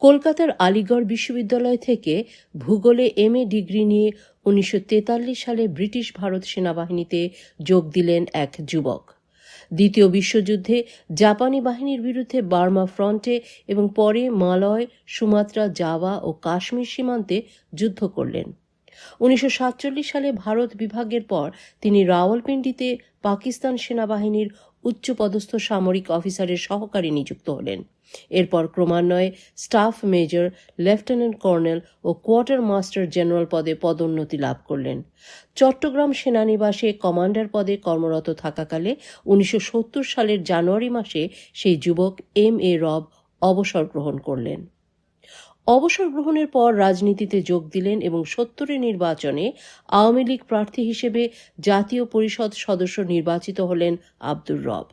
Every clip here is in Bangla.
কলকাতার আলিগড় বিশ্ববিদ্যালয় থেকে ভূগোলে এম এ ডিগ্রি নিয়ে উনিশশো তেতাল্লিশ সালে ব্রিটিশ ভারত সেনাবাহিনীতে যোগ দিলেন এক যুবক। দ্বিতীয় বিশ্বযুদ্ধে জাপানি বাহিনীর বিরুদ্ধে বার্মা ফ্রন্টে এবং পরে মালয়, সুমাত্রা জাভা ও কাশ্মীর সীমান্তে যুদ্ধ করলেন। উনিশশো সাতচল্লিশ সালে ভারত বিভাগের পর তিনি রাওয়ালপিন্ডিতে পাকিস্তান সেনাবাহিনীর উচ্চপদস্থ সামরিক অফিসারের সহকারী নিযুক্ত হলেন। এরপর ক্রমান্বয়ে স্টাফ মেজর, লেফটেন্যান্ট কর্নেল ও কোয়ার্টার মাস্টার জেনারেল পদে পদোন্নতি লাভ করলেন। চট্টগ্রাম সেনানিবাসে কমান্ডার পদে কর্মরত থাকাকালে উনিশশো সত্তর সালের জানুয়ারি মাসে সেই যুবক এম এ রব অবসর গ্রহণ করলেন। অবসর গ্রহণের পর রাজনীতিতে যোগ দিলেন এবং সত্তরের নির্বাচনে আওয়ামী লীগ প্রার্থী হিসেবে জাতীয় পরিষদ সদস্য নির্বাচিত হলেন আব্দুর রব।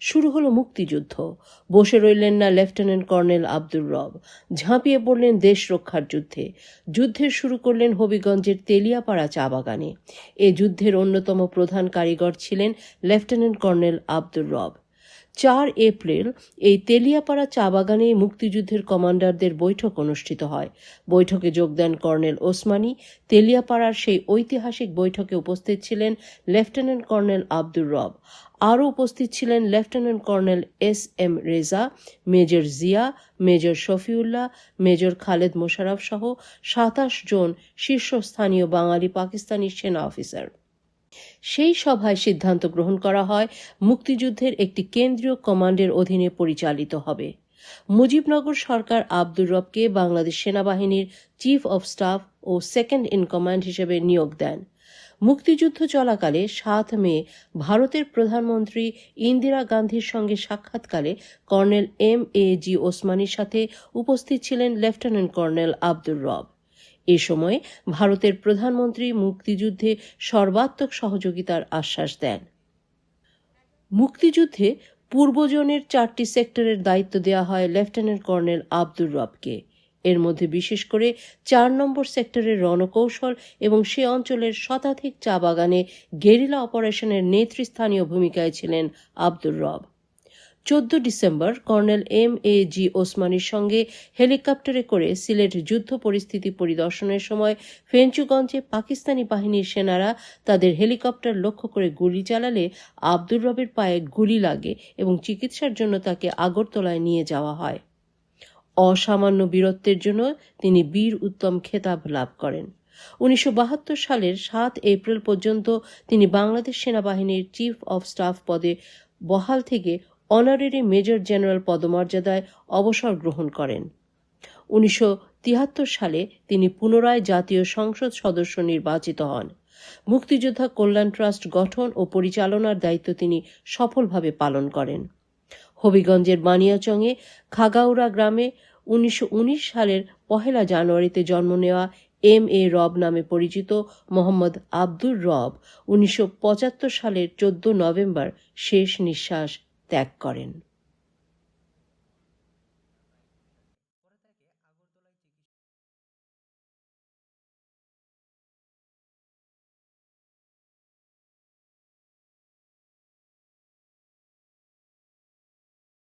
শুরু হলো মুক্তিযুদ্ধ। বসে রইলেন না লেফটেন্যান্ট কর্নেল আব্দুর রব। ঝাঁপিয়ে পড়লেন দেশ রক্ষার যুদ্ধে। যুদ্ধের শুরু করলেন হবিগঞ্জের তেলিয়াপাড়া চা বাগানে। এ যুদ্ধের অন্যতম প্রধান কারিগর ছিলেন লেফটেন্যান্ট কর্নেল আব্দুর রব। চার এপ্রিল এই তেলিয়াপাড়া চা বাগানে মুক্তিযুদ্ধের কমান্ডারদের বৈঠক অনুষ্ঠিত হয়। বৈঠকে যোগ দেন কর্নেল ওসমানী। তেলিয়াপাড়ার সেই ঐতিহাসিক বৈঠকে উপস্থিত ছিলেন লেফটেন্যান্ট কর্নেল আব্দুর রব। আরও উপস্থিত ছিলেন lieutenant colonel S M Reza, major Zia, major Shafiullah, major Khaled Mosharraf সহ সাতাশ জন শীর্ষস্থানীয় বাঙালি পাকিস্তানি সেনা অফিসার। সেই সভায় সিদ্ধান্ত গ্রহণ করা হয়, মুক্তিযুদ্ধের একটি কেন্দ্রীয় কমান্ডের অধীনে পরিচালিত হবে। মুজিবনগর সরকার আব্দুর রবকে বাংলাদেশ সেনাবাহিনীর চিফ অব স্টাফ ও সেকেন্ড ইন কমান্ড হিসেবে নিয়োগ দেন। মুক্তিযুদ্ধ চলাকালে সাত মে ভারতের প্রধানমন্ত্রী ইন্দিরা গান্ধীর সঙ্গে সাক্ষাৎকালে কর্নেল এম এ জি ওসমানীর সাথে উপস্থিত ছিলেন লেফটেন্যান্ট কর্নেল আব্দুর রব। এ সময় ভারতের প্রধানমন্ত্রী মুক্তিযুদ্ধে সর্বাত্মক সহযোগিতার আশ্বাস দেন। মুক্তিযুদ্ধে পূর্বজনের চারটি সেক্টরের দায়িত্ব দেওয়া হয় লেফটেন্যান্ট কর্নেল আব্দুর রবকে। এর মধ্যে বিশেষ করে চার নম্বর সেক্টরের রণকৌশল এবং সে অঞ্চলের শতাধিক চা বাগানে গেরিলা অপারেশনের নেতৃস্থানীয় ভূমিকায় ছিলেন আব্দুর রব। চোদ্দ December colonel M A G ওসমানীর সঙ্গে হেলিকপ্টারে করে সিলেট যুদ্ধ পরিস্থিতি পরিদর্শনের সময় ফেঞ্চুগঞ্জে পাকিস্তানি বাহিনীর সেনারা তাদের হেলিকপ্টার লক্ষ্য করে গুলি চালালে আব্দুর রবের পায়ে গুলি লাগে এবং চিকিৎসার জন্য তাকে আগরতলায় নিয়ে যাওয়া হয়। অসামান্য বীরত্বের জন্য তিনি বীর উত্তম খেতাব লাভ করেন। উনিশশো বাহাত্তর সালের সাত এপ্রিল পর্যন্ত তিনি বাংলাদেশ সেনাবাহিনীর চিফ অব স্টাফ পদে বহাল থেকে অনারেরি মেজর জেনারেল পদমর্যাদায় অবসর গ্রহণ করেন। উনিশশো তিয়াত্তর সালে তিনি পুনরায় জাতীয় সংসদ সদস্য নির্বাচিত হন। মুক্তিযোদ্ধা কল্যাণ ট্রাস্ট গঠন ও পরিচালনার দায়িত্ব তিনি সফলভাবে পালন করেন। হবিগঞ্জের বানিয়াচংয়ে খাগাউড়া গ্রামে উনিশশো উনিশ সালের পহেলা জানুয়ারিতে জন্ম নেওয়া এম এ রব নামে পরিচিত মোহাম্মদ আব্দুর রব উনিশশো পঁচাত্তর সালের চোদ্দ নভেম্বর শেষ নিঃশ্বাস ত্যাগ করেন।